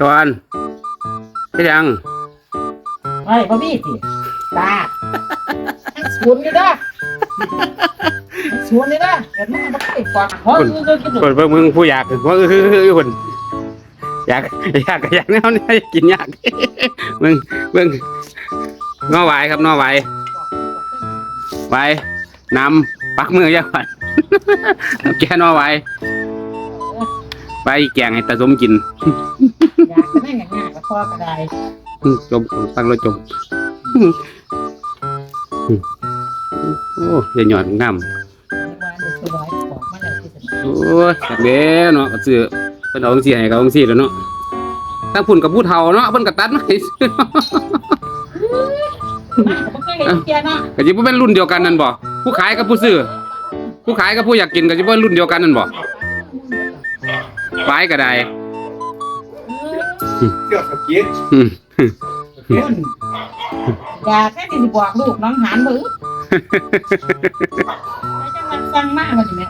ตอนเฮ็ดหยังไอ้พ่อพี่สิตาสวนนี่นะสวนนี่นะเห็นไหมมันไอ้ปากหอมคือคือคือเปิดเบิ่งมึงผู้อยากว่าเออคือคือคนอยากอยากก็อยากแนวนี้กินยากมึงเบิ่งงอไหวายครับงอไหวายไหวายนำปักมือยากก่อนเอาแกนอไหวาย ไปแกงให้ตาสมกินอยากจะนั่งอย่างง่ายกับพ่อกระไดจมฟังแล้วจมโอ้ยอย่าหยอดงามในวันเดือดร้อยบอกมาแล้วที่สุดโอ้ยจักเด้เนาะก็ซื้อเพิ่นเอาจังซี่ให้ก็เอาจังซี่แหล้วเนาะทั้งพุ่นกับผู้เฒ่าเนาะเพิ่นก็ตัดมาให้ซื้อเนาะผมเคยเห็นเกียร์นะก็สิบ่เป็นรุ่นเดียวกันนั่นบ่ผู้ขายกับผู้ซื้อผู้ขายกับผู้อยากกินก็สิบ่เป็นรุ่นเดียวกันนั่นบ่ป ลายก็ได้เกี่ยวกับกินอืมคุณอยากแค่ที่สิบอกลูกน้องหานมือไม่จังมันฟังมากมันอยู่ไหม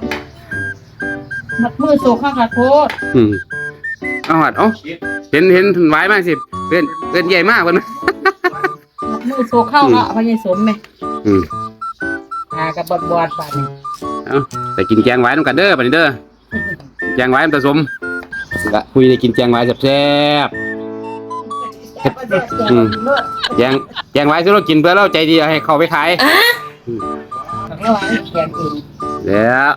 มัดมือโซข้าวขาโทษอืมเอาหัดเอ้าเห็นเห็นไว้มาสิเล่นเล่นใหญ่มากเพิ่นนะมัดมือโซเข้าละพญายสมไหมอืมอ่ากับบอดบอดบาดนี่ไปกินแกงไว้นำกันเด้อบัดนี้เด้อแกงไว้มันผสม ละคุยได้กินแกงไว้แซ่บๆอืมแกงแกงไว้ซื้อเรากินเพื่อเราใจดีเอาให้เขาไปขายของเราไว้แกงเองแล้ว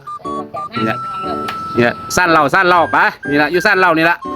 เนี่ยสั้นเราสั้นเราไปะนี่ละอยู่สั้นเรานี่ละไป